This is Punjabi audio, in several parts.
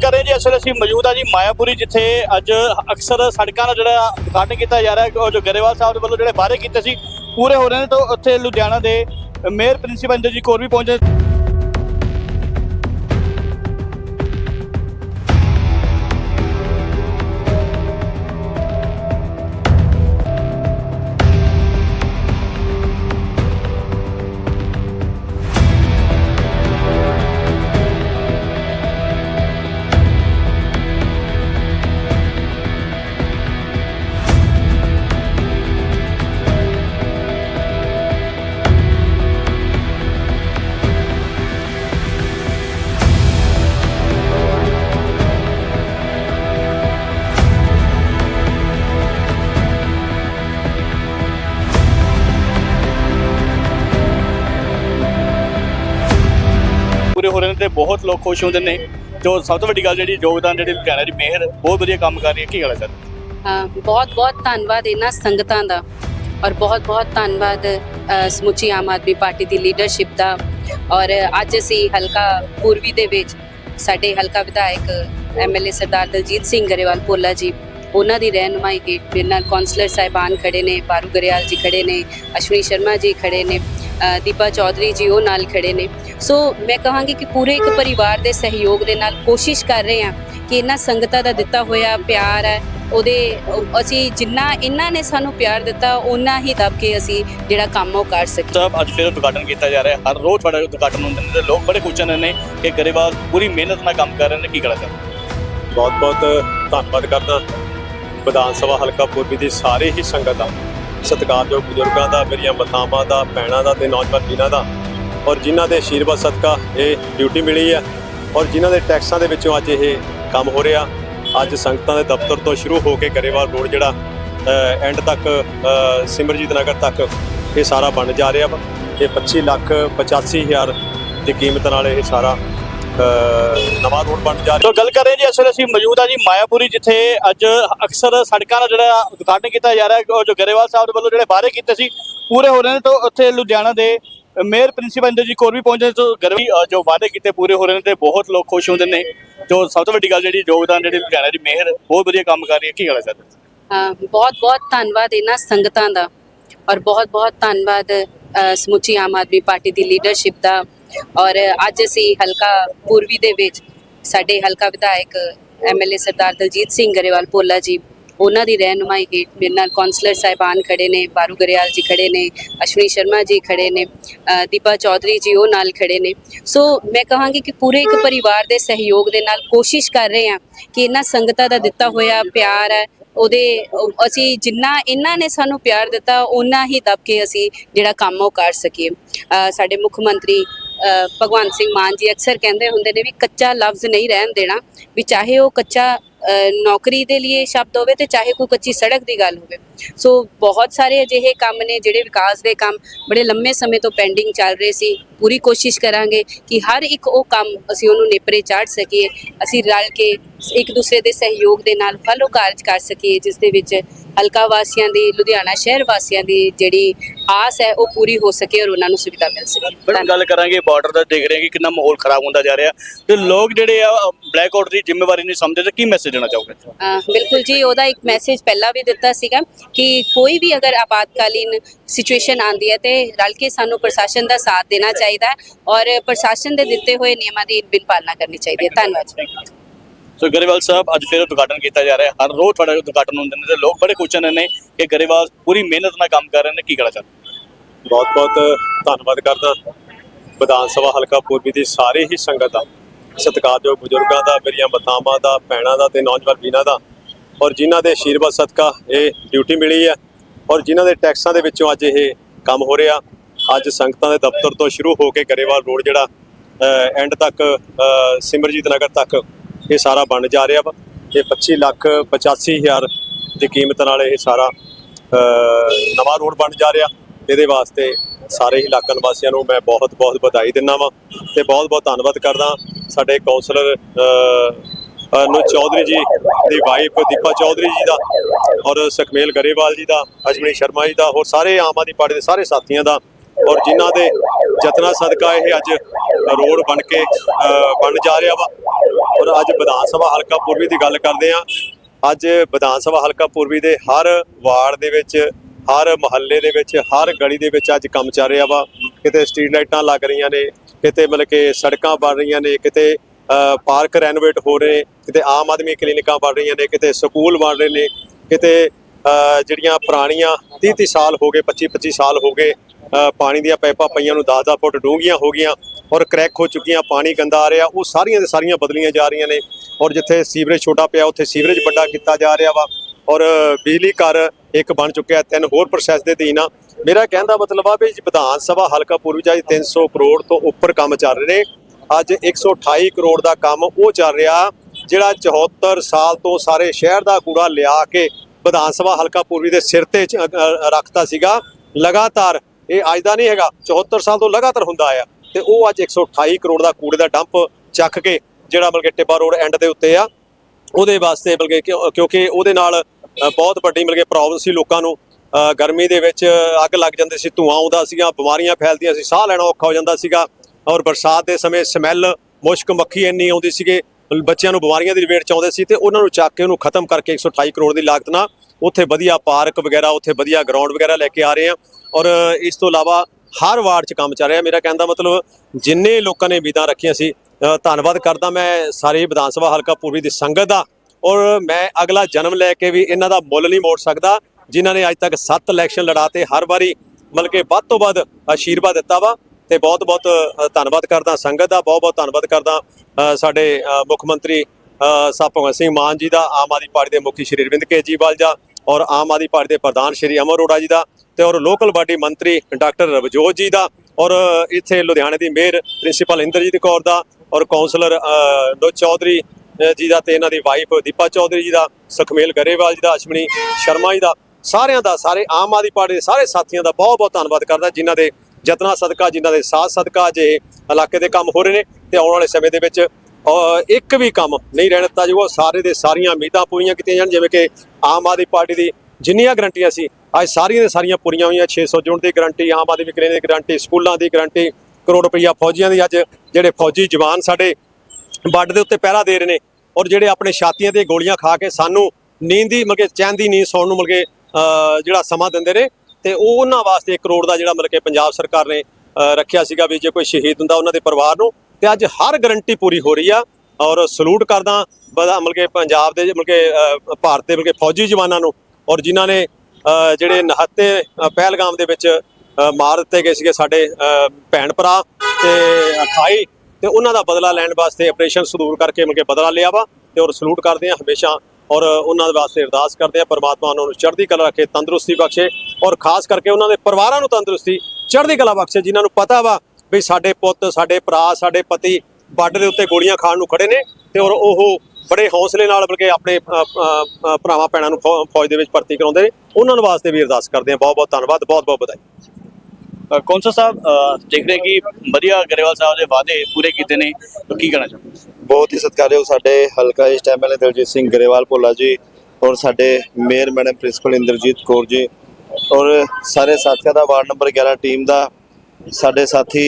ਕਰ ਰਹੇ ਜੀ। ਅਸਲ ਅਸੀਂ ਮੌਜੂਦ ਆ ਜੀ ਮਾਇਆਪੁਰੀ, ਜਿੱਥੇ ਅੱਜ ਅਕਸਰ ਸੜਕਾਂ ਦਾ ਜਿਹੜਾ ਉਦਘਾਟਨ ਕੀਤਾ ਜਾ ਰਿਹਾ ਹੈ। ਉਹ ਜੋ ਗਰੇਵਾਲ ਸਾਹਿਬ ਦੇ ਵੱਲੋਂ ਜਿਹੜੇ ਵਾਅਦੇ ਕੀਤੇ ਸੀ, ਪੂਰੇ ਹੋ ਰਹੇ ਨੇ, ਤਾਂ ਉੱਥੇ ਲੁਧਿਆਣਾ ਦੇ ਮੇਅਰ ਪ੍ਰਿੰਸੀਪਲ ਇੰਦਰਜੀਤ ਕੌਰ ਵੀ ਪਹੁੰਚੇ। ਤੇ ਬਹੁਤ ਲੋਕ ਖੁਸ਼ ਹੁੰਦੇ ਨੇ। ਜੋ ਸਭ ਤੋਂ ਵੱਡੀ ਗੱਲ ਜਿਹੜੀ ਯੋਗਦਾਨ ਜਿਹੜੀ ਲੁਧਿਆਣਾ ਦੀ ਮੇਅਰ ਬਹੁਤ ਵਧੀਆ ਕੰਮ ਕਰ ਰਹੀ ਹੈ। ਕੀ ਗੱਲ ਹੈ ਸਰ? ਹਾਂ, ਬਹੁਤ ਬਹੁਤ ਧੰਨਵਾਦ ਇਹਨਾਂ ਸੰਗਤਾਂ ਦਾ। ਔਰ ਬਹੁਤ ਬਹੁਤ ਧੰਨਵਾਦ ਸਮੁੱਚੀ ਆਮ ਆਦਮੀ ਪਾਰਟੀ ਦੀ ਲੀਡਰਸ਼ਿਪ ਦਾ। ਔਰ ਅੱਜ ਅਸੀਂ ਹਲਕਾ ਪੂਰਬੀ ਦੇ ਵਿੱਚ ਸਾਡੇ ਹਲਕਾ ਵਿਧਾਇਕ ਐਮਐਲਏ ਸਰਦਾਰ ਦਲਜੀਤ ਸਿੰਘ ਗਰੇਵਾਲ ਪੋਲਾ ਜੀ, ਉਹਨਾਂ ਦੀ ਰਹਿਨੁਮਾਈ ਹੇਠ ਮੇਰੇ ਨਾਲ ਕਾਉਂਸਲਰ ਸਾਹਿਬਾਨ ਖੜੇ ਨੇ, ਬਾਰੂ ਗਰੇਵਾਲ ਜੀ ਖੜੇ ਨੇ, ਅਸ਼ਵਨੀ ਸ਼ਰਮਾ ਜੀ ਖੜੇ ਨੇ। ਦੀਪਾ ਚੌਧਰੀ ਜੀ ਉਹ ਨਾਲ ਖੜੇ ਨੇ। ਸੋ ਮੈਂ ਕਹਾਂਗੀ ਕਿ ਪੂਰੇ ਇੱਕ ਪਰਿਵਾਰ ਦੇ ਸਹਿਯੋਗ ਦੇ ਨਾਲ ਕੋਸ਼ਿਸ਼ ਕਰ ਰਹੇ ਹਾਂ ਕਿ ਇਹਨਾਂ ਸੰਗਤਾਂ ਦਾ ਦਿੱਤਾ ਹੋਇਆ ਪਿਆਰ ਹੈ ਉਹਦੇ ਉਹ- ਅਸੀਂ ਜਿੰਨਾ ਇਹਨਾਂ ਨੇ ਸਾਨੂੰ ਪਿਆਰ ਦਿੱਤਾ ਉਹਨਾਂ ਹੀ ਦੱਬ ਕੇ ਅਸੀਂ ਜਿਹੜਾ ਕੰਮ ਉਹ ਕਰ ਸਕੀਏ। ਸਾਹਿਬ ਅੱਜ ਫਿਰ ਉਦਘਾਟਨ ਕੀਤਾ ਜਾ ਰਿਹਾ ਹੈ। ਹਰ ਰੋਜ਼ ਤੁਹਾਡਾ ਉਦਘਾਟਨ ਹੁੰਦੇ ਨੇ ਤੇ ਲੋਕ ਬੜੇ ਖੁਸ਼ ਹੁੰਦੇ ਨੇ ਕਿ ਗਰੇਵਾਲ ਪੂਰੀ ਮਿਹਨਤ ਨਾਲ ਕੰਮ ਕਰ ਰਹੇ ਨੇ। ਕੀ ਗੱਲ ਹੈ ਸਰ? ਬਹੁਤ ਬਹੁਤ ਧੰਨਵਾਦ ਕਰਦਾ। ਵਿਧਾਨ ਸਭਾ ਹਲਕਾ ਪੂਰਬੀ ਦੀ ਸਾਰੇ ਹੀ ਸੰਗਤ ਦਾ ਸਤਿਕਾਰਯੋਗ ਬਜ਼ੁਰਗਾਂ ਦਾ, ਮੇਰੀਆਂ ਮਾਤਾਵਾਂ ਦਾ, ਭੈਣਾਂ ਦਾ ਤੇ ਨੌਜਵਾਨ ਵੀਰਾਂ ਦਾ। ਔਰ ਜਿਨ੍ਹਾਂ ਦੇ ਆਸ਼ੀਰਵਾਦ ਸਦਕਾ ਇਹ ਡਿਊਟੀ ਮਿਲੀ ਹੈ ਔਰ ਜਿਨ੍ਹਾਂ ਦੇ ਟੈਕਸਾਂ ਦੇ ਵਿੱਚੋਂ ਅੱਜ ਇਹ ਕੰਮ ਹੋ ਰਿਹਾ, ਅੱਜ ਸੰਗਤਾਂ ਦੇ ਦਫ਼ਤਰ ਤੋਂ ਸ਼ੁਰੂ ਹੋ ਕੇ ਗਰੇਵਾਲ ਰੋਡ ਜਿਹੜਾ ਐਂਡ ਤੱਕ ਸਿਮਰਜੀਤ ਨਗਰ ਤੱਕ ਇਹ ਸਾਰਾ ਬਣ ਜਾ ਰਿਹਾ ਵਾ। ਇਹ 25 ਲੱਖ 85 ਹਜ਼ਾਰ ਦੀ ਕੀਮਤ ਨਾਲ ਇਹ ਸਾਰਾ ਨਵਾਂ ਰੋਡ ਬਣ ਜਾ ਰਿਹਾ। ਗੱਲ ਕਰ ਰਹੇ ਜੀ ਅਸਲ ਅਸੀਂ ਮੌਜੂਦ ਆ ਜੀ ਮਾਇਆਪੁਰੀ, ਜਿੱਥੇ ਅੱਜ ਅਕਸਰ ਸੜਕਾਂ ਦਾ ਜਿਹੜਾ ਉਦਘਾਟਨ ਕੀਤਾ ਜਾ ਰਿਹਾ ਜੋ ਗਰੇਵਾਲ ਸਾਹਿਬ ਦੇ ਵੱਲੋਂ ਜਿਹੜੇ ਵਾਅਦੇ ਕੀਤੇ ਸੀ, ਪੂਰੇ ਹੋ ਰਹੇ ਨੇ ਤਾਂ ਉੱਥੇ ਲੁਧਿਆਣਾ ਦੇ ਮੇਅਰ ਪ੍ਰਿੰਸੀਪਲ ਇੰਦਰਜੀਤ ਕੌਰ ਵੀ ਪਹੁੰਚੇ ਤੋਂ ਗਰਵੀ ਜੋ ਵਾਅਦੇ ਕੀਤੇ ਪੂਰੇ ਹੋ ਰਹੇ ਨੇ ਤੇ ਬਹੁਤ ਲੋਕ ਖੁਸ਼ ਹੁੰਦੇ ਨੇ। ਜੋ ਸਭ ਤੋਂ ਵੱਡੀ ਗੱਲ ਜਿਹੜੀ ਯੋਗਦਾਨ ਜਿਹੜੀ ਲੁਧਿਆਣਾ ਦੀ ਮੇਅਰ ਬਹੁਤ ਵਧੀਆ ਕੰਮ ਕਰ ਰਹੀ ਹੈ, ਕੀ ਗੱਲ ਹੈ ਸਰ? ਹਾਂ ਬਹੁਤ ਬਹੁਤ ਧੰਨਵਾਦ ਇਹਨਾਂ ਸੰਗਤਾਂ ਦਾ ਔਰ ਬਹੁਤ ਬਹੁਤ ਧੰਨਵਾਦ ਸਮੁੱਚੀ ਆਮ ਆਦਮੀ ਪਾਰਟੀ ਦੀ ਲੀਡਰਸ਼ਿਪ ਦਾ। ਔਰ ਅੱਜ ਅਸੀਂ ਹਲਕਾ ਪੂਰਬੀ ਦੇ ਵਿੱਚ ਸਾਡੇ ਹਲਕਾ ਵਿਧਾਇਕ ਐਮਐਲਏ ਸਰਦਾਰ ਦਲਜੀਤ ਸਿੰਘ ਗਰੇਵਾਲ ਪੋਲਾ ਜੀ, ਉਹਨਾਂ ਦੀ ਰਹਿਨੁਮਾਈ ਹੇਠ ਮੇਰੇ ਨਾਲ ਕਾਉਂਸਲਰ ਸਾਹਿਬਾਨ ਖੜੇ ਨੇ, ਬਾਰੂ ਗਰੇਵਾਲ ਜੀ ਖੜੇ ਨੇ, ਅਸ਼ਵਨੀ ਸ਼ਰਮਾ ਜੀ ਖੜੇ ਨੇ ਦੀਪਾ ਚੌਧਰੀ ਜੀ ਉਹ ਨਾਲ ਖੜੇ ਨੇ। ਸੋ ਮੈਂ ਕਹਾਂਗੀ ਕਿ ਪੂਰੇ ਇੱਕ ਪਰਿਵਾਰ ਦੇ ਸਹਿਯੋਗ ਦੇ ਨਾਲ ਕੋਸ਼ਿਸ਼ ਕਰ ਰਹੇ ਹਾਂ ਕਿ ਇਹਨਾਂ ਸੰਗਤਾਂ ਦਾ ਦਿੱਤਾ ਹੋਇਆ ਪਿਆਰ ਹੈ ਉਹਦੇ ਅਸੀਂ ਜਿੰਨਾ ਇਹਨਾਂ ਨੇ ਸਾਨੂੰ ਪਿਆਰ ਦਿੱਤਾ ਉਹਨਾਂ ਹੀ ਦੱਬ ਕੇ ਅਸੀਂ ਜਿਹੜਾ ਕੰਮ ਉਹ ਕਰ ਸਕੀਏ। ਅ, ਸਾਡੇ ਮੁੱਖ ਮੰਤਰੀ ਅ, ਭਗਵੰਤ ਸਿੰਘ ਮਾਨ ਜੀ ਅਕਸਰ ਕਹਿੰਦੇ ਹੁੰਦੇ ਨੇ ਵੀ ਕੱਚਾ ਲਫ਼ਜ਼ ਨਹੀਂ ਰਹਿਣ ਦੇਣਾ ਵੀ ਚਾਹੇ ਉਹ ਕੱਚਾ ਨੌਕਰੀ ਦੇ ਲਈ ਸ਼ਬਦ ਹੋਵੇ ਤੇ ਚਾਹੇ ਕੋਈ ਕੱਚੀ ਸੜਕ ਦੀ ਗੱਲ ਹੋਵੇ। ਸੋ ਬਹੁਤ ਸਾਰੇ ਅਜਿਹੇ ਕੰਮ ਨੇ ਜਿਹੜੇ ਵਿਕਾਸ ਦੇ ਕੰਮ ਬੜੇ ਲੰਮੇ ਸਮੇਂ ਤੋਂ ਪੈਂਡਿੰਗ ਚੱਲ ਰਹੇ ਸੀ। ਪੂਰੀ ਕੋਸ਼ਿਸ਼ ਕਰਾਂਗੇ ਕਿ ਹਰ ਇੱਕ ਉਹ ਕੰਮ ਅਸੀਂ ਉਹਨੂੰ ਨੇਪਰੇ ਚਾੜ ਸਕੀਏ। ਅਸੀਂ ਰਲ ਕੇ ਇੱਕ ਦੂਸਰੇ ਦੇ ਸਹਿਯੋਗ ਦੇ ਨਾਲ ਫਲੋ ਕਾਰਜ ਕਰ ਸਕੀਏ, ਜਿਸ ਦੇ ਵਿੱਚ ਹਲਕਾ ਵਾਸੀਆਂ ਦੀ ਲੁਧਿਆਣਾ ਸ਼ਹਿਰ ਵਾਸੀਆਂ ਦੀ ਜਿਹੜੀ ਆਸ ਹੈ ਉਹ ਪੂਰੀ ਹੋ ਸਕੇ ਔਰ ਉਹਨਾਂ ਨੂੰ ਸੁਵਿਧਾ ਮਿਲ ਸਕੇ। ਬੜੀ ਧੰਨਵਾਦ। ਗੱਲ ਕਰਾਂਗੇ ਬਾਰਡਰ ਦਾ ਦੇਖ ਰਹੇ ਹਾਂ ਕਿ ਕਿੰਨਾ ਮਾਹੌਲ ਖਰਾਬ ਹੁੰਦਾ ਜਾ ਰਿਹਾ। ਤੇ ਲੋਕ ਜਿਹੜੇ ਆ ਬਲੈਕ ਆਊਟ ਦੀ ਜ਼ਿੰਮੇਵਾਰੀ ਨਹੀਂ ਸਮਝਦੇ ਤੇ ਕੀ ਮੈਸੇਜ ਦੇਣਾ ਚਾਹੋਗੇ? ਬਿਲਕੁਲ ਜੀ ਉਹਦਾ ਇੱਕ ਮੈਸੇਜ ਪਹਿਲਾਂ ਵੀ ਦਿੱਤਾ ਸੀਗਾ ਕਿ ਕੋਈ ਵੀ ਅਗਰ ਆਪਾਤਕਾਲੀਨ ਸਿਚੁਏਸ਼ਨ ਆਂਦੀ ਹੈ ਤੇ ਰਲ ਕੇ ਸਾਨੂੰ ਪ੍ਰਸ਼ਾਸਨ ਦਾ ਸਾਥ ਦੇਣਾ ਚਾਹੀਦਾ ਔਰ ਪ੍ਰਸ਼ਾਸਨ ਦੇ ਦਿੱਤੇ ਹੋਏ ਨਿਯਮਾਂ ਦੀ ਬਿਨ ਪਾਲਣਾ ਕਰਨੀ ਚਾਹੀਦੀ ਹੈ। ਧੰਨਵਾਦ। ਸੋ ਗਰੇਵਾਲ ਸਾਹਿਬ, ਅੱਜ ਫਿਰ ਉਦਘਾਟਨ ਕੀਤਾ ਜਾ ਰਿਹਾ। ਹਰ ਰੋਜ਼ ਤੁਹਾਡਾ ਉਦਘਾਟਨ ਹੁੰਦੇ ਨੇ ਤੇ ਲੋਕ ਬੜੇ ਖੁਸ਼ ਹੁੰਦੇ ਨੇ ਕਿ ਗਰੇਵਾਲ ਪੂਰੀ ਮਿਹਨਤ ਨਾਲ ਕੰਮ ਕਰ ਰਹੇ ਨੇ। ਕੀ ਗੱਲ ਹੈ ਬਹੁਤ ਬਹੁਤ ਧੰਨਵਾਦ ਕਰਦਾ। ਵਿਧਾਨ ਸਭਾ ਹਲਕਾ ਪੂਰਬੀ ਦੀ ਸਾਰੇ ਹੀ ਸੰਗਤ ਦਾ, ਸਤਿਕਾਰਯੋਗ ਬਜ਼ੁਰਗਾਂ ਦਾ, ਮੇਰੀਆਂ ਮਾਤਾਵਾਂ ਦਾ, ਭੈਣਾਂ ਦਾ ਤੇ ਨੌਜਵਾਨ ਵੀਰਾਂ ਦਾ। ਔਰ ਜਿਨ੍ਹਾਂ ਦੇ ਆਸ਼ੀਰਵਾਦ ਸਦਕਾ ਇਹ ਡਿਊਟੀ ਮਿਲੀ ਹੈ ਔਰ ਜਿਨ੍ਹਾਂ ਦੇ ਟੈਕਸਾਂ ਦੇ ਵਿੱਚੋਂ ਅੱਜ ਇਹ ਕੰਮ ਹੋ ਰਿਹਾ, ਅੱਜ ਸੰਗਤਾਂ ਦੇ ਦਫ਼ਤਰ ਤੋਂ ਸ਼ੁਰੂ ਹੋ ਕੇ ਗਰੇਵਾਲ ਰੋਡ ਜਿਹੜਾ ਐਂਡ ਤੱਕ ਸਿਮਰਜੀਤ ਨਗਰ ਤੱਕ ਇਹ ਸਾਰਾ ਬਣ ਜਾ ਰਿਹਾ ਵਾ। ਇਹ 25 ਲੱਖ 85 ਹਜ਼ਾਰ ਦੀ ਕੀਮਤ ਨਾਲ ਇਹ ਸਾਰਾ ਨਵਾਂ ਰੋਡ ਬਣ ਜਾ ਰਿਹਾ। ਇਹਦੇ ਵਾਸਤੇ ਸਾਰੇ ਹੀ ਇਲਾਕਾ ਨਿਵਾਸੀਆਂ ਨੂੰ ਮੈਂ ਬਹੁਤ ਬਹੁਤ ਵਧਾਈ ਦਿੰਦਾ ਵਾਂ ਤੇ ਬਹੁਤ ਬਹੁਤ ਧੰਨਵਾਦ ਕਰਦਾ ਸਾਡੇ ਕਾਉਂਸਲਰ ਅਨੂ ਚੌਧਰੀ ਜੀ ਦੀ ਵਾਈਫ ਦੀਪਾ ਚੌਧਰੀ ਜੀ ਦਾ ਔਰ ਸੁਖਮੇਲ ਗਰੇਵਾਲ ਜੀ ਦਾ, ਅਜਮਨੀ ਸ਼ਰਮਾ ਜੀ ਦਾ, ਹੋਰ ਸਾਰੇ ਆਮ ਆਦਮੀ ਪਾਰਟੀ ਦੇ ਸਾਰੇ ਸਾਥੀਆਂ ਦਾ ਔਰ ਜਿਨ੍ਹਾਂ ਦੇ ਯਤਨਾਂ ਸਦਕਾ ਇਹ ਅੱਜ ਰੋਡ ਬਣ ਕੇ ਬਣ ਜਾ ਰਿਹਾ ਵਾ। ਔਰ ਅੱਜ ਵਿਧਾਨ ਸਭਾ ਹਲਕਾ ਪੂਰਬੀ ਦੀ ਗੱਲ ਕਰਦੇ ਆ ਅੱਜ ਵਿਧਾਨ ਸਭਾ ਹਲਕਾ ਪੂਰਬੀ ਦੇ ਹਰ ਵਾਰਡ ਦੇ ਵਿੱਚ, ਹਰ ਮਹੱਲੇ ਦੇ ਵਿੱਚ, ਹਰ ਗਲੀ ਦੇ ਵਿੱਚ ਅੱਜ ਕੰਮ ਚੱਲ ਰਿਹਾ ਵਾ। ਕਿਤੇ ਸਟਰੀਟ ਲਾਈਟਾਂ ਲੱਗ ਰਹੀਆਂ ਨੇ, ਕਿਤੇ ਮਤਲਬ ਕਿ ਸੜਕਾਂ ਬਣ ਰਹੀਆਂ ਨੇ, ਕਿਤੇ ਪਾਰਕ ਰੈਨੋਵੇਟ ਹੋ ਰਹੇ ਨੇ, ਕਿਤੇ ਆਮ ਆਦਮੀ ਕਲੀਨਿਕਾਂ ਬਣ ਰਹੀਆਂ ਨੇ, ਕਿਤੇ ਸਕੂਲ ਬਣ ਰਹੇ ਨੇ, ਕਿਤੇ ਜਿਹੜੀਆਂ ਪੁਰਾਣੀਆਂ 30 30 ਸਾਲ ਹੋ ਗਏ 25 25 ਸਾਲ ਹੋ ਗਏ ਪਾਣੀ ਦੀਆਂ ਪਾਈਪਾਂ ਪਈਆਂ ਨੂੰ 10 10 ਫੁੱਟ ਡੂੰਘੀਆਂ ਹੋ ਗਈਆਂ ਔਰ ਕ੍ਰੈਕ ਹੋ ਚੁੱਕੀਆਂ, ਪਾਣੀ ਗੰਦਾ ਆ ਰਿਹਾ, ਉਹ ਸਾਰੀਆਂ ਦੇ ਸਾਰੀਆਂ ਬਦਲੀਆਂ ਜਾ ਰਹੀਆਂ ਨੇ ਔਰ ਜਿੱਥੇ ਸੀਵਰੇਜ ਛੋਟਾ ਪਿਆ, ਉੱਥੇ ਸੀਵਰੇਜ ਵੱਡਾ ਕੀਤਾ ਜਾ ਰਿਹਾ ਵਾ ਔਰ ਬਿਜਲੀ ਘਰ ਇੱਕ ਬਣ ਚੁੱਕਿਆ ਤਿੰਨ ਹੋਰ ਪ੍ਰੋਸੈਸ ਦੇ ਅਧੀਨ ਆ। ਮੇਰਾ ਕਹਿਣ ਦਾ ਮਤਲਬ ਆ ਵੀ ਵਿਧਾਨ ਸਭਾ ਹਲਕਾ ਪੂਰਬੀ ਚਾਹੀ 300 ਕਰੋੜ ਤੋਂ ਉੱਪਰ ਕੰਮ ਚੱਲ ਰਹੇ ਨੇ, ਅੱਜ 128 ਕਰੋੜ ਦਾ ਕੰਮ ਉਹ ਚੱਲ ਰਿਹਾ ਜਿਹੜਾ 74 ਸਾਲ ਤੋਂ ਸਾਰੇ ਸ਼ਹਿਰ ਦਾ ਕੂੜਾ ਲਿਆ ਕੇ ਵਿਧਾਨ ਸਭਾ ਹਲਕਾ ਪੂਰਬੀ ਦੇ ਸਿਰ ਤੇ ਚ- ਰੱਖਤਾ ਸੀਗਾ। ਲਗਾਤਾਰ ਇਹ ਅੱਜ ਦਾ ਨਹੀਂ ਹੈਗਾ 74 ਸਾਲ ਤੋਂ ਲਗਾਤਾਰ ਹੁੰਦਾ ਆਇਆ ਤੇ ਉਹ ਅੱਜ 128 ਕਰੋੜ ਦਾ ਕੂੜੇ ਦਾ ਡੰਪ ਚੱਕ ਕੇ ਜਿਹੜਾ ਬਲਕਿ ਟਿੱਬਾ ਰੋਡ ਐਂਡ ਦੇ ਉੱਤੇ ਆ, ਉਹਦੇ ਵਾਸਤੇ ਬਲਕਿ ਕਿਉਂ- ਕਿਉਂਕਿ ਉਹਦੇ ਨਾਲ ਬਹੁਤ ਵੱਡੀ ਬਲਕਿ ਪ੍ਰੋਬਲਮ ਸੀ ਲੋਕਾਂ ਨੂੰ। ਗਰਮੀ ਦੇ ਵਿੱਚ ਅੱਗ ਲੱਗ ਜਾਂਦੀ ਸੀ, ਧੂਆਂ ਆਉਂਦਾ ਸੀਗਾ, ਬਿਮਾਰੀਆਂ ਫੈਲਦੀਆਂ ਸੀ, ਸਾਹ ਲੈਣਾ ਔਖਾ ਹੋ ਜਾਂਦਾ ਸੀਗਾ ਔਰ ਬਰਸਾਤ ਦੇ ਸਮੇਂ ਸਮੈਲ ਮੁਸ਼ਕ ਮੱਖੀ ਇੰਨੀ ਆਉਂਦੀ ਸੀਗੇ, ਬੱਚਿਆਂ ਨੂੰ ਬਿਮਾਰੀਆਂ ਦੀ ਲਪੇਟ ਚ ਆਉਂਦੇ ਸੀ ਤੇ ਉਹਨਾਂ ਨੂੰ ਚੱਕ ਕੇ ਉਹਨੂੰ ਖਤਮ ਕਰਕੇ 128 ਕਰੋੜ ਦੀ ਲਾਗਤ ਨਾਲ ਉੱਥੇ ਵਧੀਆ ਪਾਰਕ ਵਗੈਰਾ, ਉੱਥੇ ਵਧੀਆ ਗਰਾਊਂਡ ਵਗੈਰਾ ਲੈ ਕੇ ਆ ਰਹੇ ਆ। ਔਰ ਇਸ ਤੋਂ ਇਲਾਵਾ ਹਰ ਵਾਰਡ 'ਚ ਕੰਮ ਚੱਲ ਰਿਹਾ। ਮੇਰਾ ਕਹਿੰਦਾ ਮਤਲਬ ਜਿੰਨੇ ਲੋਕਾਂ ਨੇ ਉਮੀਦਾਂ ਰੱਖੀਆਂ ਸੀ ਧੰਨਵਾਦ ਕਰਦਾ ਮੈਂ ਸਾਰੇ ਵਿਧਾਨ ਸਭਾ ਹਲਕਾ ਪੂਰਬੀ ਦੀ ਸੰਗਤ ਦਾ। ਔਰ ਮੈਂ ਅਗਲਾ ਜਨਮ ਲੈ ਕੇ ਵੀ ਇਹਨਾਂ ਦਾ ਮੁੱਲ ਨਹੀਂ ਮੋੜ ਸਕਦਾ ਜਿਨ੍ਹਾਂ ਨੇ ਅੱਜ ਤੱਕ 7 ਇਲੈਕਸ਼ਨ ਲੜਾਤੇ ਹਰ ਵਾਰੀ ਮਤਲਬ ਕਿ ਵੱਧ ਤੋਂ ਵੱਧ ਆਸ਼ੀਰਵਾਦ ਦਿੱਤਾ ਵਾ ਤੇ ਬਹੁਤ ਬਹੁਤ ਧੰਨਵਾਦ ਕਰਦਾ ਸੰਗਤ ਦਾ ਬਹੁਤ ਬਹੁਤ ਧੰਨਵਾਦ ਕਰਦਾ ਸਾਡੇ ਮੁੱਖ ਮੰਤਰੀ ਅ, ਸਾਹਿਬ ਭਗਵੰਤ ਸਿੰਘ ਮਾਨ ਜੀ ਦਾ ਆਮ ਆਦਮੀ ਪਾਰਟੀ ਦੇ ਮੁਖੀ ਸ਼੍ਰੀ ਅਰਵਿੰਦ ਕੇਜਰੀਵਾਲ ਜੀ ਔਰ ਆਮ ਆਦਮੀ ਪਾਰਟੀ ਦੇ ਪ੍ਰਧਾਨ ਸ਼੍ਰੀ ਅਮਰ ਅਰੋੜਾ ਜੀ ਦਾ। ਤੇ ਔਰ ਲੋਕਲ ਬਾਡੀ ਮੰਤਰੀ ਡਾਕਟਰ ਰਵਜੋਤ ਜੀ ਦਾ ਔਰ ਇੱਥੇ ਲੁਧਿਆਣੇ ਦੀ ਮੇਅਰ ਪ੍ਰਿੰਸੀਪਲ ਇੰਦਰਜੀਤ ਕੌਰ ਦਾ ਔਰ ਕਾਉਂਸਲਰ ਅ, ਨੋ ਚੌਧਰੀ ਜੀ ਦਾ ਤੇ ਇਹਨਾਂ ਦੀ ਵਾਈਫ ਦੀਪਾ ਚੌਧਰੀ ਜੀ ਦਾ ਸੁਖਮੇਲ ਗਰੇਵਾਲ ਜੀ ਦਾ ਅਸ਼ਮਨੀ ਸ਼ਰਮਾ ਜੀ ਦਾ ਸਾਰਿਆਂ ਦਾ ਸਾਰੇ ਆਮ ਆਦਮੀ ਪਾਰਟੀ ਦੇ ਸਾਰੇ ਸਾਥੀਆਂ ਦਾ ਬਹੁਤ ਬਹੁਤ ਧੰਨਵਾਦ ਕਰਦਾ ਜਿਨ੍ਹਾਂ ਦੇ ਯਤਨਾਂ ਸਦਕਾ ਜਿਨ੍ਹਾਂ ਦੇ ਸਾਥ ਸਦਕਾ ਜੇ ਇਲਾਕੇ ਦੇ ਕੰਮ ਹੋ ਰਹੇ ਨੇ ਤੇ ਆਉਣ ਵਾਲੇ ਸਮੇਂ ਦੇ ਵਿੱਚ ਇੱਕ ਵੀ ਕੰਮ ਨਹੀਂ ਰਹਿਣ ਦਿੱਤਾ ਜਾਊਗਾ। ਸਾਰੇ ਦੇ ਸਾਰੀਆਂ ਉਮੀਦਾਂ ਪੂਰੀਆਂ ਕੀਤੀਆਂ ਜਾਣ ਜਿਵੇਂ ਕਿ ਆਮ ਆਦਮੀ ਪਾਰਟੀ ਦੀ ਜਿੰਨੀਆਂ ਗਰੰਟੀਆਂ ਸੀ ਅੱਜ ਸਾਰੀਆਂ ਦੇ ਸਾਰੀਆਂ ਪੂਰੀਆਂ ਹੋਈਆਂ 600 ਜੂਨ ਦੀ ਗਰੰਟੀ ਆਮ ਆਦਮੀ ਕਲੀਨਿਕ ਦੀ ਗਰੰਟੀ ਸਕੂਲਾਂ ਦੀ ਗਰੰਟੀ ਕਰੋੜ ਰੁਪਈਆ ਫੌਜੀਆਂ ਦੀ ਅੱਜ ਜਿਹੜੇ ਫੌਜੀ ਜਵਾਨ ਸਾਡੇ ਬਾਰਡਰ ਦੇ ਉੱਤੇ ਪਹਿਰਾ ਦੇ ਰਹੇ ਨੇ ਔਰ ਜਿਹੜੇ ਆਪਣੇ ਛਾਤੀਆਂ ਤੇ ਗੋਲੀਆਂ ਖਾ ਕੇ ਸਾਨੂੰ ਨੀਂਦ ਦੀ, ਮਤਲਬ ਕਿ ਚੈਨ ਦੀ ਨੀਂਦ ਸੌਣ ਨੂੰ ਮਤਲਬ ਕਿ ਜਿਹੜਾ ਸਮਾਂ ਦਿੰਦੇ ਨੇ ਤੇ ਉਹ ਉਹਨਾਂ ਵਾਸਤੇ 1 ਕਰੋੜ ਦਾ ਜਿਹੜਾ ਮਤਲਬ ਕਿ ਪੰਜਾਬ ਸਰਕਾਰ ਨੇ ਰੱਖਿਆ ਸੀਗਾ ਵੀ ਜੇ ਕੋਈ ਸ਼ਹੀਦ ਹੁੰਦਾ ਉਹਨਾਂ ਦੇ ਪਰਿਵਾਰ ਨੂੰ ਤੇ ਅੱਜ ਹਰ ਗਰੰਟੀ ਪੂਰੀ ਹੋ ਰਹੀ ਆ ਔਰ ਸਲੂਟ ਕਰਦਾ ਬਦਾ ਪੰਜਾਬ ਦੇ ਮਤਲਬ ਕਿ ਭਾਰਤ ਦੇ ਮਤਲਬ ਕਿ ਫੌਜੀ ਜਵਾਨਾਂ ਨੂੰ ਔਰ ਜਿਨ੍ਹਾਂ ਨੇ ਜਿਹੜੇ ਨਹੱਤੇ ਪਹਿਲਗਾਮ ਦੇ ਵਿੱਚ ਮਾਰ ਦਿੱਤੇ ਗਏ ਸੀਗੇ ਸਾਡੇ ਭੈਣ ਭਰਾ ਤੇ 28 ਤੇ ਉਹਨਾਂ ਦਾ ਬਦਲਾ ਲੈਣ ਵਾਸਤੇ ਆਪਰੇਸ਼ਨ ਸੰਦੂਰ ਕਰਕੇ ਮਤਲਬ ਕਿ ਬਦਲਾ ਲਿਆ ਵਾ ਤੇ ਔਰ ਸਲੂਟ ਕਰਦੇ ਆ ਹਮੇਸ਼ਾ ਔਰ ਉਹਨਾਂ ਦੇ ਵਾਸਤੇ ਅਰਦਾਸ ਕਰਦੇ ਆ, ਪਰਮਾਤਮਾ ਉਹਨਾਂ ਨੂੰ ਚੜ੍ਹਦੀ ਕਲਾ ਰੱਖੇ, ਤੰਦਰੁਸਤੀ ਬਖਸ਼ੇ ਔਰ ਖਾਸ ਕਰਕੇ ਉਹਨਾਂ ਦੇ ਪਰਿਵਾਰਾਂ ਨੂੰ ਤੰਦਰੁਸਤੀ, ਚੜ੍ਹਦੀ ਕਲਾ ਬਖਸ਼ੇ, ਜਿਨ੍ਹਾਂ ਨੂੰ ਪਤਾ ਵਾ ਵੀ ਸਾਡੇ ਪੁੱਤ, ਸਾਡੇ ਭਰਾ, ਸਾਡੇ ਪਤੀ ਬਾਰਡਰ ਦੇ ਉੱਤੇ ਗੋਲੀਆਂ ਖਾਣ ਨੂੰ ਖੜੇ ਨੇ ਤੇ ਔਰ ਉਹ ਬੜੇ ਹੌਸਲੇ ਨਾਲ ਬਲਕਿ ਆਪਣੇ ਭਰਾਵਾਂ ਭੈਣਾਂ ਨੂੰ ਫੌ- ਫੌਜ ਦੇ ਵਿੱਚ ਭਰਤੀ ਕਰਾਉਂਦੇ ਨੇ ਉਹਨਾਂ ਨੂੰ ਵਾਸਤੇ ਵੀ ਅਰਦਾਸ ਕਰਦੇ ਆ ਬਹੁਤ ਬਹੁਤ ਧੰਨਵਾਦ ਬਹੁਤ ਬਹੁਤ ਵਧਾਈ। ਕੌਂਸਲ ਸਾਹਿਬ ਅ, ਦੇਖ ਰਹੇ ਕਿ ਵਧੀਆ ਗਰੇਵਾਲ ਸਾਹਿਬ ਦੇ ਵਾਅਦੇ ਪੂਰੇ ਕੀਤੇ ਨੇ। ਤਾਂ ਕੀ ਕਹਿਣਾ ਚਾਹੁੰਦੇ ਬਹੁਤ ਹੀ ਸਤਿਕਾਰਯੋਗ ਸਾਡੇ ਹਲਕਾ ਇਸ ਟਾਈਮ ਵਾਲੇ ਦਿਲਜੀਤ ਸਿੰਘ ਗਰੇਵਾਲ ਭੋਲਾ ਜੀ ਔਰ ਸਾਡੇ mayor madam principal Inderjit Kaur ji ਔਰ ਸਾਰੇ ਸਾਥੀਆਂ ਦਾ ਵਾਰਡ ਨੰਬਰ 11 ਟੀਮ ਦਾ ਸਾਡੇ ਸਾਥੀ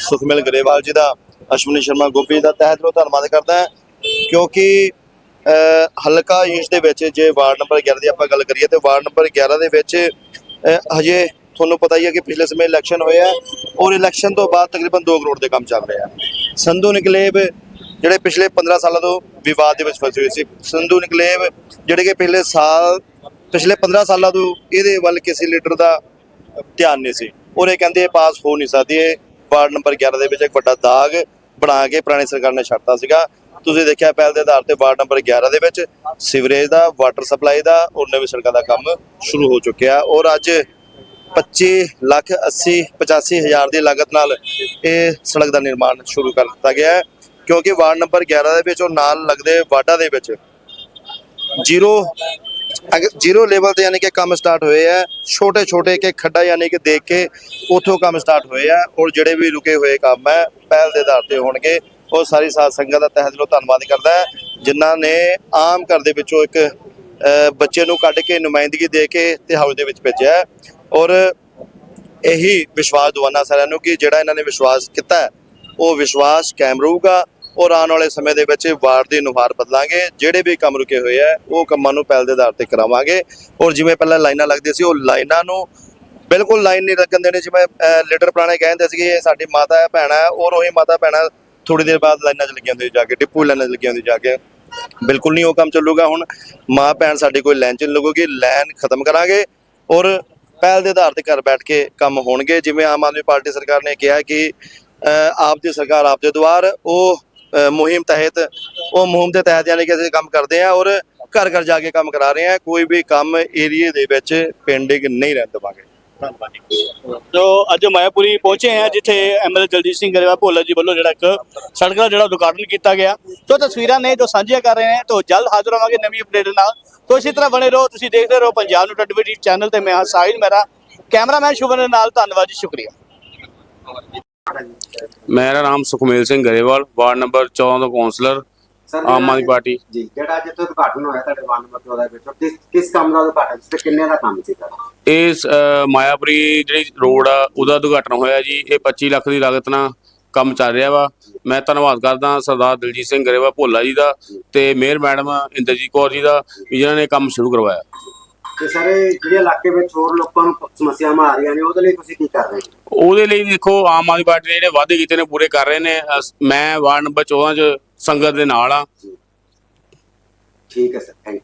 ਸੁਖਮਿਲ ਗਰੇਵਾਲ ਜੀ ਦਾ ਅਸ਼ਵਨੀ ਸ਼ਰਮਾ ਗੋਪੀ ਦਾ ਤਹਿ ਦਿਲੋਂ ਧੰਨਵਾਦ ਕਰਦਾ ਹਾਂ। ਕਿਉਂਕਿ ਅਹ, ਹਲਕਾ ਈਸ਼ ਦੇ ਵਿੱਚ ਜੇ ਵਾਰਡ ਨੰਬਰ 11 ਦੀ ਆਪਾਂ ਗੱਲ ਕਰੀਏ ਤੇ ਵਾਰਡ ਨੰਬਰ 11 ਦੇ ਵਿੱਚ ਹਜੇ ਤੁਹਾਨੂੰ ਪਤਾ ਹੀ ਹੈ ਕਿ ਪਿਛਲੇ ਸਮੇਂ ਇਲੈਕਸ਼ਨ ਹੋਇਆ ਔਰ ਇਲੈਕਸ਼ਨ ਤੋਂ ਬਾਅਦ ਤਕਰੀਬਨ 2 ਕਰੋੜ ਦੇ ਕੰਮ ਚੱਲ ਰਿਹਾ ਸੰਧੂ ਨਿਕਲੇਬ ਜਿਹੜੇ ਪਿਛਲੇ 15 ਸਾਲਾਂ ਤੋਂ ਵਿਵਾਦ ਦੇ ਵਿੱਚ ਫਸੇ ਹੋਏ ਸੀ। ਸੰਧੂ ਨਿਕਲੇਬ ਜਿਹੜੇ ਕਿ ਪਿਛਲੇ ਸਾਲ ਪਿਛਲੇ 15 ਸਾਲਾਂ ਤੋਂ ਇਹਦੇ ਵੱਲ ਕਿਸੇ ਲੀਡਰ ਦਾ ਧਿਆਨ ਨਹੀਂ ਸੀ। ਔਰ ਇਹ ਕਹਿੰਦੇ ਪਾਸ ਹੋ ਨਹੀਂ ਸਕਦੀ ਇਹ ਵਾਰਡ ਨੰਬਰ 11 ਦੇ ਵਿੱਚ ਇੱਕ ਵੱਡਾ ਦਾਗ ਬਣਾ ਕੇ ਪੁਰਾਣੀ ਸਰਕਾਰ ਨੇ ਛੱਡਤਾ ਸੀਗਾ। ਤੁਸੀਂ ਦੇਖਿਆ ਪਹਿਲ ਦੇ ਆਧਾਰ ਤੇ ਵਾਰਡ ਨੰਬਰ 11 ਦੇ ਵਿੱਚ ਸੀਵਰੇਜ ਦਾ, ਵਾਟਰ ਸਪਲਾਈ ਦਾ ਔਰ ਨਵੀਂ ਸੜਕਾਂ ਦਾ ਕੰਮ ਸ਼ੁਰੂ ਹੋ ਚੁੱਕਿਆ ਔਰ ਅੱਜ 25 ਲੱਖ 80 85 ਹਜ਼ਾਰ ਦੀ ਲਾਗਤ ਨਾਲ ਇਹ ਸੜਕ ਦਾ ਨਿਰਮਾਣ ਸ਼ੁਰੂ ਕਰ ਦਿੱਤਾ ਗਿਆ ਹੈ ਕਿਉਂਕਿ ਵਾਰਡ ਨੰਬਰ 11 ਦੇ ਵਿੱਚ ਉਹ ਨਾਲ ਲੱਗਦੇ ਵਾਰਡਾਂ ਦੇ ਵਿੱਚ ਜ਼ੀਰੋ ਅਗਰ ਜ਼ੀਰੋ ਲੈਵਲ ਤੇ ਯਾਨੀ ਕਿ ਕੰਮ ਸਟਾਰਟ ਹੋਏ ਆ ਛੋਟੇ ਛੋਟੇ ਕੇ ਖੱਡਾ ਯਾਨੀ ਕਿ ਦੇਖ ਕੇ ਉਥੋਂ ਕੰਮ ਸਟਾਰਟ ਹੋਏ ਆ ਔਰ ਜਿਹੜੇ ਵੀ ਰੁਕੇ ਹੋਏ ਕੰਮ ਹੈ, ਪਹਿਲ ਦੇ ਆਧਾਰ ਤੇ ਹੋਣਗੇ। ਉਹ ਸਾਰੀ ਸਾਧ ਸੰਗਤ ਦਾ ਤਹਿ ਦਿਲੋਂ ਧੰਨਵਾਦ ਕਰਦਾ ਹੈ, ਜਿਨ੍ਹਾਂ ਨੇ ਆਮ ਘਰ ਦੇ ਵਿੱਚੋਂ ਇੱਕ ਬੱਚੇ ਨੂੰ ਕੱਢ ਕੇ ਨੁਮਾਇੰਦਗੀ ਦੇ ਕੇ ਤੇ ਹਾਊਸ ਦੇ ਵਿੱਚ ਭੇਜਿਆ ਔਰ ਇਹੀ ਵਿਸ਼ਵਾਸ ਦਵਾਨਾ ਸਾਰਿਆਂ ਨੂੰ ਕਿ ਜਿਹੜਾ ਇਹਨਾਂ ਨੇ ਵਿਸ਼ਵਾਸ ਕੀਤਾ ਉਹ ਵਿਸ਼ਵਾਸ ਕਾਇਮ ਰਹੂਗਾ ਔਰ ਆਉਣ ਵਾਲੇ ਸਮੇਂ ਦੇ ਵਿੱਚ ਵਾਰ ਦੀ ਨੁਹਾਰ ਬਦਲਾਂਗੇ। ਜਿਹੜੇ ਵੀ ਕੰਮ ਰੁਕੇ ਹੋਏ ਆ ਉਹ ਕੰਮਾਂ ਨੂੰ ਪਹਿਲ ਦੇ ਆਧਾਰ ਤੇ ਕਰਾਵਾਂਗੇ। ਔਰ ਜਿਵੇਂ ਪਹਿਲਾਂ ਲਾਈਨਾਂ ਲੱਗਦੀਆਂ ਸੀ, ਉਹ ਲਾਈਨਾਂ ਨੂੰ ਬਿਲਕੁਲ ਲਾਈਨ ਨਹੀਂ ਲੱਗਣ ਦੇਣੀ। ਜਿਵੇਂ ਲੀਡਰ ਪੁਰਾਣੇ ਕਹਿੰਦੇ ਸੀਗੇ, ਇਹ ਸਾਡੀ ਮਾਤਾ ਹੈ, ਭੈਣ ਹੈ, ਔਰ ਉਹੀ ਮਾਤਾ ਭੈਣਾਂ ਥੋੜੀ ਦੇਰ ਬਾਅਦ ਲਾਈਨਾਂ 'ਚ ਲੱਗੀਆਂ ਹੁੰਦੀਆਂ ਜਾ ਕੇ, ਡਿਪੂ ਲਾਈਨਾਂ 'ਚ ਲੱਗੀਆਂ ਹੁੰਦੀਆਂ ਜਾ ਕੇ। ਬਿਲਕੁਲ ਨਹੀਂ ਉਹ ਕੰਮ ਚੱਲੂਗਾ ਹੁਣ। ਮਾਂ ਭੈਣ ਸਾਡੀ ਕੋਈ ਲਾਈਨ 'ਚ ਨਹੀਂ ਲੱਗੂਗੀ, ਲਾਈਨ ਖਤਮ ਕਰਾਂਗੇ ਔਰ ਪਹਿਲ ਦੇ ਆਧਾਰ ਤੇ ਘਰ ਬੈਠ ਕੇ ਕੰਮ ਹੋਣਗੇ। ਜਿਵੇਂ ਆਮ ਆਦਮੀ ਪਾਰਟੀ ਸਰਕਾਰ ਨੇ ਕਿਹਾ ਕਿ ਆਪ ਦੀ ਸਰਕਾਰ, ਆਪ ਦੇ ਦੁਆਰ, ਉਹ ਮੁਹਿੰਮ ਤਹਿਤ, ਉਹ ਮੁਹਿੰਮ ਦੇ ਤਹਿਤ ਯਾਨੀ ਕਿ ਅਸੀਂ ਕੰਮ ਕਰਦੇ ਹਾਂ ਔਰ ਘਰ ਘਰ ਜਾ ਕੇ ਕੰਮ ਕਰਾ ਰਹੇ ਹਾਂ। ਕੋਈ ਵੀ ਕੰਮ ਏਰੀਏ ਦੇ ਵਿੱਚ ਪਿੰਡਿੰਗ ਨਹੀਂ ਰਹਿਣ ਦੇਵਾਂਗੇ। ਜੋ ਅੱਜ ਮਾਇਆਪੁਰੀ ਪਹੁੰਚੇ ਆ ਜਿੱਥੇ ਐਮਐਲਏ ਦਲਜੀਤ ਸਿੰਘ ਗਰੇਵਾਲ ਭੋਲਾ ਜੀ ਵੱਲੋਂ ਜਿਹੜਾ ਇੱਕ ਸੜਕ ਦਾ ਜਿਹੜਾ ਉਦਘਾਟਨ ਕੀਤਾ ਗਿਆ। ਸੋ ਤਸਵੀਰਾਂ ਨੇ ਜੋ ਸਾਂਝੀਆਂ ਕਰ ਰਹੇ ਹਾਂ ਤੋਂ ਜਲਦ ਹਾਜ਼ਰ ਹੋਵਾਂਗੇ ਨਵੀਂ ਅਪਡੇਟ ਨਾਲ। ਤੋਂ ਇਸੇ ਤਰ੍ਹਾਂ ਬਣੇ ਰਹੋ, ਤੁਸੀਂ ਦੇਖਦੇ ਰਹੋ ਪੰਜਾਬ ਨੂੰ ਟੀਵੀ ਚੈਨਲ ਤੇ। ਮੈਂ ਹਾਂ ਸਾਹਿਲ ਮੇਰਾ, ਕੈਮਰਾਮੈਨ ਸ਼ੁਭਨ ਦੇ ਨਾਲ ਧੰਨਵਾਦ ਜੀ, ਸ਼ੁਕਰੀਆ। ਮੇਰਾ ਨਾਮ ਸੁਖਮੇਲ ਸਿੰਘ ਗਰੇਵਾਲ, ਵਾਰਡ ਨੰਬਰ 14 ਤੋਂ councillor sir Aam Aadmi party. ਜੀ ਜਿਹੜਾ ਅੱਜ ਇੱਥੇ ਉਦਘਾਟਨ ਹੋਇਆ ਤੁਹਾਡੇ ਨੰਬਰ 14 ਦੇ ਵਿੱਚ ਕਿਸ ਕਿਸ ਕੰਮ ਦਾ ਉਦਘਾਟਨ ਸੀ ਤੇ ਕਿੰਨੇ ਦਾ ਕੰਮ ਸੀ ਤੁਹਾਡਾ ਇਸ ਅ, ਮਾਇਆਪੁਰੀ ਜਿਹੜੀ ਰੋਡ ਆ ਉਹਦਾ ਉਦਘਾਟਨ ਹੋਇਆ ਜੀ। ਇਹ 25 ਲੱਖ ਦੀ ਲਾਗਤ ਨਾਲ ਕੰਮ ਚੱਲ ਰਿਹਾ ਵਾ। ਮੈਂ ਧੰਨਵਾਦ ਕਰਦਾ ਸਰਦਾਰ ਦਿਲਜੀਤ ਸਿੰਘ ਗਰੇਵਾਲ ਭੋਲਾ ਜੀ ਦਾ ਤੇ ਮੇਅਰ ਮੈਡਮ ਇੰਦਰਜੀਤ ਕੌਰ ਜੀ ਦਾ ਵੀ ਜਿਨ੍ਹਾਂ ਨੇ ਕੰਮ ਸ਼ੁਰੂ ਕਰਵਾਇਆ। ਤੇ ਸਰ ਇਹ ਜਿਹੜੇ ਇਲਾਕੇ ਵਿੱਚ ਹੋਰ ਲੋਕਾਂ ਨੂੰ ਸਮੱਸਿਆਵਾਂ ਆ ਰਹੀਆਂ ਨੇ ਉਹਦੇ ਲਈ ਤੁਸੀਂ ਕੀ ਕਰ ਰਹੇ ਹੋ? ਉਹਦੇ ਲਈ ਦੇਖੋ ਆਮ ਆਦਮੀ ਪਾਰਟੀ ਦੇ ਜਿਹੜੇ ਵਾਅਦੇ ਕੀਤੇ ਨੇ ਪੂਰੇ ਕਰ ਰਹੇ ਨੇ। ਅਸ- ਮੈਂ ਵਾਰਡ ਨੰਬਰ 14 'ਚ ਸੰਗਤ ਦੇ ਨਾਲ ਆ। ਠੀਕ ਹੈ ਸਰ ਥੈਂਕ